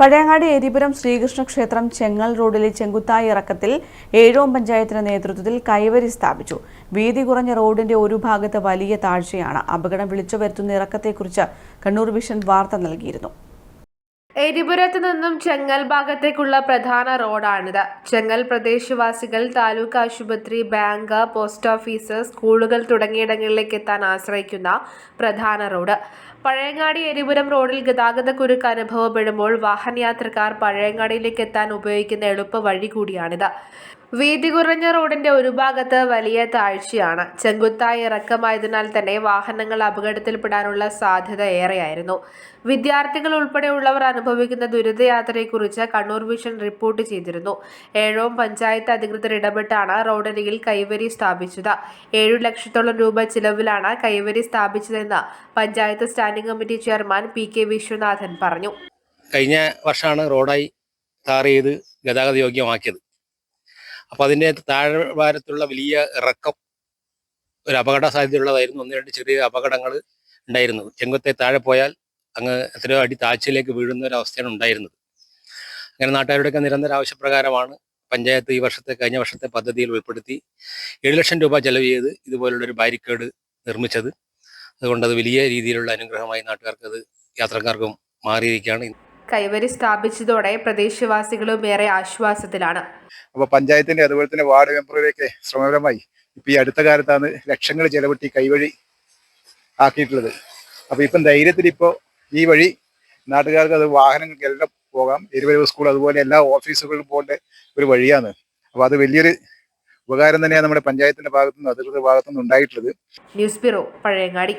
പഴയങ്ങാടി എരിപുരം ശ്രീകൃഷ്ണ ക്ഷേത്രം ചെങ്ങൽ റോഡിലെ ചെങ്കുത്തായി ഇറക്കത്തിൽ ഏഴോം പഞ്ചായത്തിന്റെ നേതൃത്വത്തിൽ കൈവരി സ്ഥാപിച്ചു. വീതി കുറഞ്ഞ റോഡിന്റെ ഒരു ഭാഗത്ത് വലിയ താഴ്ചയാണ്. അപകടം വിളിച്ചു വരുത്തുന്ന ഇറക്കത്തെക്കുറിച്ച് കണ്ണൂർ വിഷൻ വാർത്ത നൽകിയിരുന്നു. എരിപുരത്ത് നിന്നും ചെങ്ങൽ ഭാഗത്തേക്കുള്ള പ്രധാന റോഡാണിത്. ചെങ്ങൽ പ്രദേശവാസികൾ താലൂക്ക് ആശുപത്രി ബാങ്ക് പോസ്റ്റ് ഓഫീസ് സ്കൂളുകൾ തുടങ്ങിയിടങ്ങളിലേക്ക് എത്താൻ ആശ്രയിക്കുന്ന പ്രധാന റോഡ്. പഴയങ്ങാടി എരിപുരം റോഡിൽ ഗതാഗതക്കുരുക്ക് അനുഭവപ്പെടുമ്പോൾ വാഹനയാത്രക്കാർ പഴയങ്ങാടിയിലേക്ക് എത്താൻ ഉപയോഗിക്കുന്ന എളുപ്പ വഴി കൂടിയാണിത്. വീതി കുറഞ്ഞ റോഡിന്റെ ഒരു ഭാഗത്ത് വലിയ താഴ്ചയാണ്. ചെങ്കുത്തായി ഇറക്കമായതിനാൽ തന്നെ വാഹനങ്ങൾ അപകടത്തിൽപ്പെടാനുള്ള സാധ്യത ഏറെയായിരുന്നു. വിദ്യാർത്ഥികൾ ഉൾപ്പെടെയുള്ളവർ അനുഭവിക്കുന്ന ദുരിതയാത്രയെക്കുറിച്ച് കണ്ണൂർ വിഷൻ റിപ്പോർട്ട് ചെയ്തിരുന്നു. ഏഴോം പഞ്ചായത്ത് അധികൃതർ ഇടപെട്ടാണ് റോഡരികിൽ കൈവരി സ്ഥാപിച്ചത്. ഏഴു ലക്ഷത്തോളം രൂപ ചിലവിലാണ് കൈവരി സ്ഥാപിച്ചതെന്ന് panchayat standing committee chairman P K Viswanathan പറഞ്ഞു. കഴിഞ്ഞ വർഷമാണ് റോഡായി ടാർ ചെയ്ത് ഗതാഗത യോഗ്യമാക്കിയത് അപ്പോൾ അതിന്റെ താഴ്വാരത്തുള്ള വലിയ ഇറക്കം ഒരു അപകട സാധ്യതയുള്ളതായിരുന്നു ഒന്ന് രണ്ട് ചെറിയ അപകടങ്ങൾ ഉണ്ടായിരുന്നു ചെങ്കുത്തെ താഴെ പോയാൽ അങ്ങ് എത്രയോ അടി താഴ്ചയിലേക്ക് വീഴുന്ന ഒരു അവസ്ഥയാണ് ഉണ്ടായിരുന്നത്. അങ്ങനെ നാട്ടുകാരുടെയൊക്കെ നിരന്തര ആവശ്യപ്രകാരമാണ് പഞ്ചായത്ത് ഈ വർഷത്തെ കഴിഞ്ഞ വർഷത്തെ പദ്ധതിയിൽ ഉൾപ്പെടുത്തി ഏഴ് ലക്ഷം രൂപ ചെലവ് ചെയ്ത് ഇതുപോലുള്ളൊരു ബാരിക്കേഡ് നിർമ്മിച്ചത്. അതുകൊണ്ട് അത് വലിയ രീതിയിലുള്ള അനുഗ്രഹമായി നാട്ടുകാർക്ക് അത് യാത്രക്കാർക്കും മാറിയിരിക്കുകയാണ്. കൈവരി സ്ഥാപിച്ചതോടെ പ്രദേശവാസികളും ഏറെ ആശ്വാസത്തിലാണ്. അപ്പോൾ പഞ്ചായത്തിന്റെ അതുപോലെ തന്നെ വാർഡ് മെമ്പറുടെയൊക്കെ ശ്രമകരമായി ഇപ്പൊ ഈ അടുത്ത കാലത്താണ് ലക്ഷങ്ങൾ ചെലവിട്ടി കൈവഴി ആക്കിയിട്ടുള്ളത്. അപ്പൊ ഇപ്പം ധൈര്യത്തിൽ ഇപ്പോൾ ഈ വഴി നാട്ടുകാർക്ക് അത് വാഹനങ്ങൾക്ക് എല്ലാം പോകാം. എരുവരവ് സ്കൂൾ അതുപോലെ എല്ലാ ഓഫീസുകളിലും പോകേണ്ട ഒരു വഴിയാണ്. അപ്പൊ അത് വലിയൊരു ഉപകാരം തന്നെയാണ് നമ്മുടെ പഞ്ചായത്തിന്റെ ഭാഗത്തുനിന്ന് അധികൃത ഭാഗത്തുനിന്ന് ഉണ്ടായിട്ടുള്ളത്. News bureau Pazhayangadi.